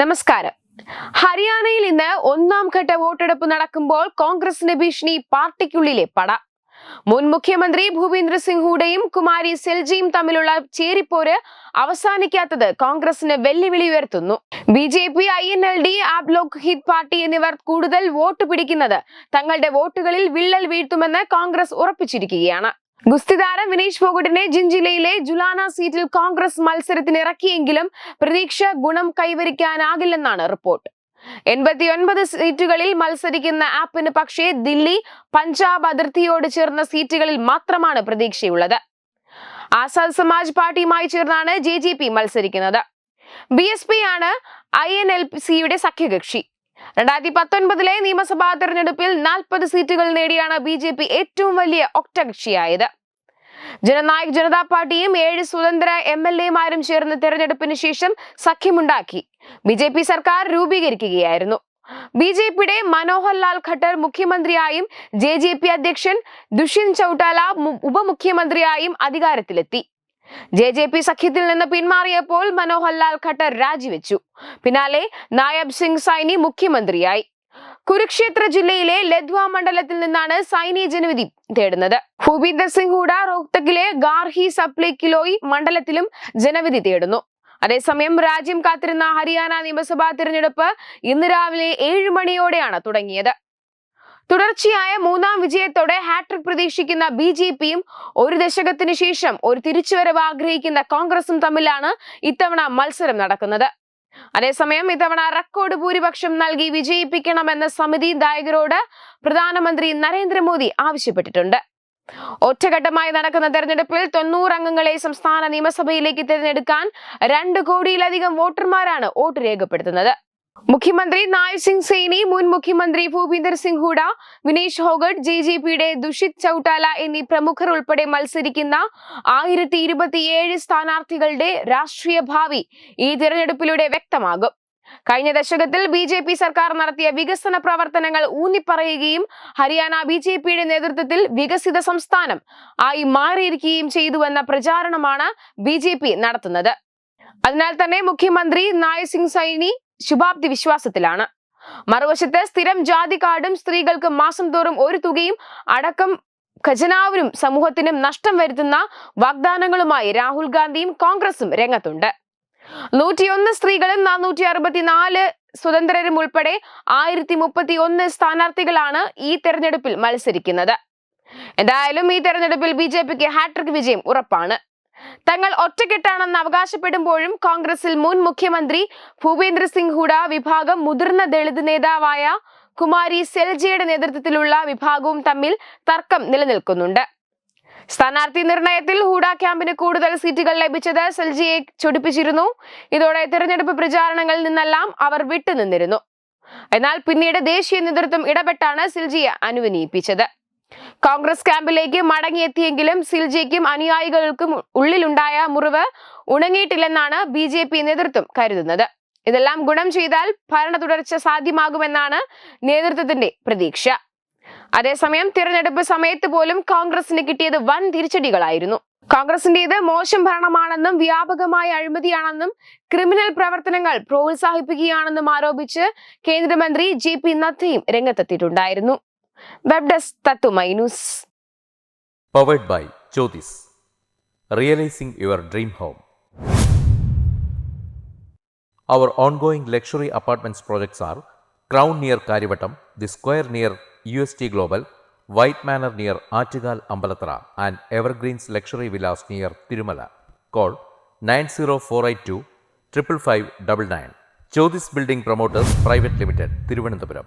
നമസ്കാരം. ഹരിയാനയിൽ ഇന്ന് ഒന്നാം ഘട്ട വോട്ടെടുപ്പ് നടക്കുമ്പോൾ കോൺഗ്രസിന് ഭീഷണി പാർട്ടിക്കുള്ളിലെ പട. മുൻ മുഖ്യമന്ത്രി ഭൂപേന്ദ്ര സിംഗ് ഹൂഡയും കുമാരി സെൽജിയും തമ്മിലുള്ള ചേരിപ്പോര് അവസാനിക്കാത്തത് കോൺഗ്രസിന് വെല്ലുവിളി ഉയർത്തുന്നു. B J P I N L D AAP Lok Hit party എന്നിവർ കൂടുതൽ വോട്ട് പിടിക്കുന്നത് തങ്ങളുടെ വോട്ടുകളിൽ വിള്ളൽ വീഴ്ത്തുമെന്ന് കോൺഗ്രസ് ഉറപ്പിച്ചിരിക്കുകയാണ്. ഗുസ്തി വിനീഷ് ഫോഗട്ടിനെ ജിൻജിലയിലെ ജുലാന സീറ്റിൽ കോൺഗ്രസ് മത്സരത്തിന് ഇറക്കിയെങ്കിലും പ്രതീക്ഷ ഗുണം കൈവരിക്കാനാകില്ലെന്നാണ് റിപ്പോർട്ട്. എൺപത്തിയൊൻപത് സീറ്റുകളിൽ മത്സരിക്കുന്ന ആപ്പിന് പക്ഷേ ദില്ലി പഞ്ചാബ് അതിർത്തിയോട് ചേർന്ന സീറ്റുകളിൽ മാത്രമാണ് പ്രതീക്ഷയുള്ളത്. ആസാദ് സമാജ് പാർട്ടിയുമായി ചേർന്നാണ് ജെ മത്സരിക്കുന്നത്. ബി ആണ് ഐ സിയുടെ സഖ്യകക്ഷി. രണ്ടായിരത്തി പത്തൊൻപതിലെ നിയമസഭാ തെരഞ്ഞെടുപ്പിൽ നാൽപ്പത് സീറ്റുകൾ നേടിയാണ് ബി ജെ പി ഏറ്റവും വലിയ ഒറ്റകക്ഷിയായത്. ജനനായക് ജനതാ പാർട്ടിയും ഏഴ് സ്വതന്ത്ര എം എൽ എമാരും ചേർന്ന് തെരഞ്ഞെടുപ്പിന് ശേഷം സഖ്യമുണ്ടാക്കി. ബി ജെ പി സർക്കാർ രൂപീകരിക്കുകയായിരുന്നു. ബി ജെ പിയുടെ മനോഹർലാൽ ഖട്ടർ മുഖ്യമന്ത്രിയായും ജെ ജെ പി അധ്യക്ഷൻ ദുഷ്യന്ത് ചൌട്ടാല ഉപമുഖ്യമന്ത്രിയായും അധികാരത്തിലെത്തി. ജെ ജെ പി സഖ്യത്തിൽ നിന്ന് പിന്മാറിയപ്പോൾ മനോഹർ ലാൽ ഖട്ടർ രാജിവെച്ചു. പിന്നാലെ നായബ് സിംഗ് സൈനി മുഖ്യമന്ത്രിയായി. കുരുക്ഷേത്ര ജില്ലയിലെ ലദ്വ മണ്ഡലത്തിൽ നിന്നാണ് സൈനി ജനവിധി തേടുന്നത്. ഭൂപീന്ദർ സിംഗ് ഹൂഡ റോഹ്തക്കിലെ ഗാർഹി സപ്ലൈ കിലോയി മണ്ഡലത്തിലും ജനവിധി തേടുന്നു. അതേസമയം രാജ്യം കാത്തിരുന്ന ഹരിയാന നിയമസഭാ തിരഞ്ഞെടുപ്പ് ഇന്ന് രാവിലെ ഏഴ് മണിയോടെയാണ് തുടങ്ങിയത്. തുടർച്ചയായ മൂന്നാം വിജയത്തോടെ ഹാട്രിക് പ്രതീക്ഷിക്കുന്ന ബി ജെ പിയും ഒരു ദശകത്തിന് ശേഷം ഒരു തിരിച്ചുവരവ് ആഗ്രഹിക്കുന്ന കോൺഗ്രസും തമ്മിലാണ് ഇത്തവണ മത്സരം നടക്കുന്നത്. അതേസമയം ഇത്തവണ റെക്കോർഡ് ഭൂരിപക്ഷം നൽകി വിജയിപ്പിക്കണമെന്ന് സമിതി നായകരോട് പ്രധാനമന്ത്രി നരേന്ദ്രമോദി ആവശ്യപ്പെട്ടിട്ടുണ്ട്. ഒറ്റഘട്ടമായി നടക്കുന്ന തെരഞ്ഞെടുപ്പിൽ തൊണ്ണൂറ് അംഗങ്ങളെ സംസ്ഥാന നിയമസഭയിലേക്ക് തിരഞ്ഞെടുക്കാൻ രണ്ട് കോടിയിലധികം വോട്ടർമാരാണ് വോട്ട് രേഖപ്പെടുത്തുന്നത്. മുഖ്യമന്ത്രി നായർ സിംഗ് സൈനി മുൻ മുഖ്യമന്ത്രി ഭൂപീന്ദർ സിംഗ് ഹൂഡ വിനേഷ് ഹോഗട്ട് ജെ ജെ പിയുടെ ദുഷിത് ചൌട്ടാല എന്നീ പ്രമുഖർ ഉൾപ്പെടെ മത്സരിക്കുന്ന ആയിരത്തി ഇരുപത്തിയേഴ് സ്ഥാനാർത്ഥികളുടെ രാഷ്ട്രീയ ഭാവി ഈ തിരഞ്ഞെടുപ്പിലൂടെ വ്യക്തമാകും. കഴിഞ്ഞ ദശകത്തിൽ ബി ജെ പി സർക്കാർ നടത്തിയ വികസന പ്രവർത്തനങ്ങൾ ഊന്നിപ്പറയുകയും ഹരിയാന ബി ജെ പിയുടെ നേതൃത്വത്തിൽ വികസിത സംസ്ഥാനം ആയി മാറിയിരിക്കുകയും ചെയ്തുവെന്ന പ്രചാരണമാണ് ബി ജെ പി നടത്തുന്നത്. അതിനാൽ തന്നെ മുഖ്യമന്ത്രി നായർ സിംഗ് സൈനി ശുഭാപ്തി വിശ്വാസത്തിലാണ്. മറുവശത്ത് സ്ഥിരം ജാതി കാർഡും സ്ത്രീകൾക്ക് മാസം തോറും ഒരു തുകയും അടക്കം ഖജനാവിനും സമൂഹത്തിനും നഷ്ടം വരുത്തുന്ന വാഗ്ദാനങ്ങളുമായി രാഹുൽ ഗാന്ധിയും കോൺഗ്രസും രംഗത്തുണ്ട്. നൂറ്റിയൊന്ന് സ്ത്രീകളും നാനൂറ്റി അറുപത്തിനാല് സ്വതന്ത്രരും ഉൾപ്പെടെ ആയിരത്തി മുപ്പത്തി ഒന്ന് സ്ഥാനാർത്ഥികളാണ് ഈ തെരഞ്ഞെടുപ്പിൽ മത്സരിക്കുന്നത്. എന്തായാലും ഈ തെരഞ്ഞെടുപ്പിൽ ബി ജെ പിക്ക് ഹാട്രിക് വിജയം ഉറപ്പാണ്. തങ്ങൾ ഒറ്റക്കെട്ടാണെന്ന് അവകാശപ്പെടുമ്പോഴും കോൺഗ്രസിൽ മുൻ മുഖ്യമന്ത്രി ഭൂപേന്ദ്ര സിംഗ് ഹുഡ വിഭാഗം മുതിർന്ന ദളിത് നേതാവായ കുമാരി സെൽജയുടെ നേതൃത്വത്തിലുള്ള വിഭാഗവും തമ്മിൽ തർക്കം നിലനിൽക്കുന്നുണ്ട്. സ്ഥാനാർത്ഥി നിർണയത്തിൽ ഹൂഡ ക്യാമ്പിന് കൂടുതൽ സീറ്റുകൾ ലഭിച്ചത് സെൽജിയെ ചൊടിപ്പിച്ചിരുന്നു. ഇതോടെ തിരഞ്ഞെടുപ്പ് പ്രചാരണങ്ങളിൽ നിന്നെല്ലാം അവർ വിട്ടുനിന്നിരുന്നു. എന്നാൽ പിന്നീട് ദേശീയ നേതൃത്വം ഇടപെട്ടാണ് സിൽജിയെ അനുവിനയിപ്പിച്ചത് കോൺഗ്രസ് ക്യാമ്പിലേക്ക് മടങ്ങിയെത്തിയെങ്കിലും സിൽജിക്കും അനുയായികൾക്കും ഉള്ളിലുണ്ടായ മുറിവ് ഉണങ്ങിയിട്ടില്ലെന്നാണ് ബി ജെ പി നേതൃത്വം കരുതുന്നത്. ഇതെല്ലാം ഗുണം ചെയ്താൽ ഭരണ തുടർച്ച സാധ്യമാകുമെന്നാണ് നേതൃത്വത്തിന്റെ പ്രതീക്ഷ. അതേസമയം തിരഞ്ഞെടുപ്പ് സമയത്ത് പോലും കോൺഗ്രസിന് കിട്ടിയത് വൻ തിരിച്ചടികളായിരുന്നു. കോൺഗ്രസിന്റേത് മോശം ഭരണമാണെന്നും വ്യാപകമായ അഴിമതിയാണെന്നും ക്രിമിനൽ പ്രവർത്തനങ്ങൾ പ്രോത്സാഹിപ്പിക്കുകയാണെന്നും ആരോപിച്ച് കേന്ദ്രമന്ത്രി ജെ പി നദ്ദയും രംഗത്തെത്തിയിട്ടുണ്ടായിരുന്നു. Powered by Jyotis. Realizing your dream home. Our ongoing luxury apartments projects are Crown near Karivatam, The Square near UST Global, White Manor near Artigal Ambalatra, and Evergreen's luxury villas near Tirumala. Call 90482 555 99. Jyotis Building Promoters Private Limited, Thiruvananthapuram.